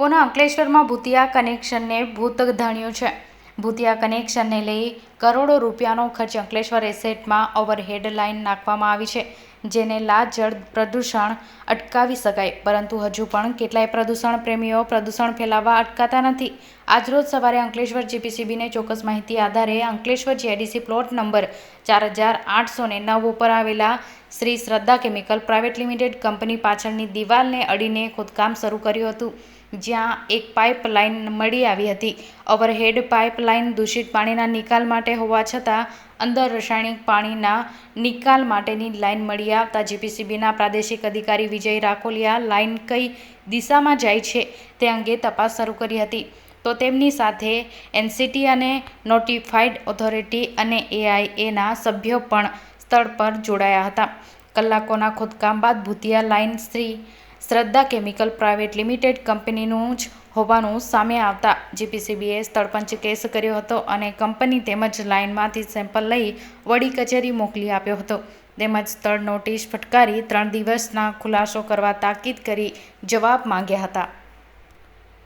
પુનઃ અંકલેશ્વરમાં ભૂતિયા કનેક્શનને ભૂત ધણ્યું છે. ભૂતિયા કનેક્શનને લઈ કરોડો રૂપિયાનો ખર્ચ અંકલેશ્વર એસેટમાં ઓવરહેડ લાઇન નાખવામાં આવી છે, જેને લા જળ પ્રદૂષણ અટકાવી શકાય. પરંતુ હજુ પણ કેટલાય પ્રદૂષણ પ્રેમીઓ પ્રદૂષણ ફેલાવવા અટકાતા નથી. આજરોજ સવારે અંકલેશ્વર જીપીસીબીને ચોક્કસ માહિતી આધારે અંકલેશ્વર જીઆઈડીસી પ્લોટ નંબર ચાર હજાર આઠસો ને નવ ઉપર આવેલા શ્રી શ્રદ્ધા કેમિકલ પ્રાઇવેટ લિમિટેડ કંપની પાછળની દિવાલને અડીને ખોદકામ શરૂ કર્યું હતું, જ્યાં એક પાઇપલાઇન મળી આવી હતી. ઓવરહેડ પાઇપલાઇન દૂષિત પાણીના નિકાલ માટે હોવા છતાં, અંદર રાસાયણિક પાણીના નિકાલ માટેની લાઇન મળી આવતા જીપીસીબીના પ્રાદેશિક અધિકારી વિજય રાખોલિયા લાઇન કઈ દિશામાં જાય છે તે અંગે તપાસ શરૂ કરી હતી. તો તેમની સાથે એનસીટી અને નોટિફાઈડ ઓથોરિટી અને એઆઈએના સભ્યો પણ સ્થળ પર જોડાયા હતા. કલાકોના ખોદકામ બાદ ભૂતિયા લાઇન શ્રી શ્રદ્ધા કેમિકલ પ્રાઇવેટ લિમિટેડ કંપનીનું જ હોવાનું સામે આવતા જીપીસીબીએ સ્થળપંચ કેસ કર્યો હતો અને કંપની તેમજ લાઇનમાંથી સેમ્પલ લઈ વડી કચેરી મોકલી આપ્યો હતો. તેમજ સ્થળ નોટિસ ફટકારી ત્રણ દિવસના ખુલાસો કરવા તાકીદ કરી જવાબ માંગ્યા હતા.